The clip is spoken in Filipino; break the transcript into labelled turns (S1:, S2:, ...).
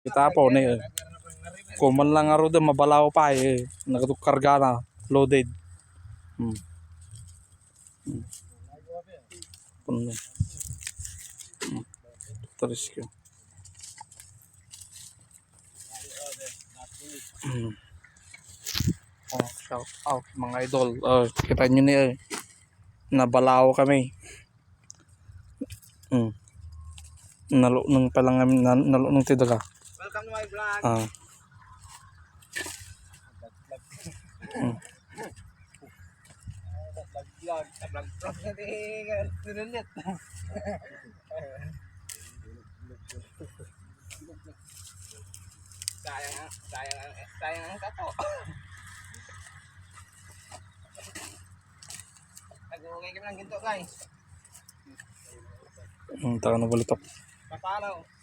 S1: Kita po ni eh. Kuman lang aro doon mabalaw pa eh. Nagakarga na loaded. Hmm. Hmm. Puno. Hmm. Hmm. Oh, shout out mga idol. Oh, kita nyo ni eh. Nabalaw kami. Hmm. Nalo nung pa lang kami na- nalo nung tidaga.
S2: Welcome to my vlog.
S1: Ah.
S2: Vlog natin. Tunulit. Sayang ang sayang ang sayang ang kato. Nag-uugay kami ng ginto guys.
S1: Hmm, taka na balitok.
S2: Papalaw.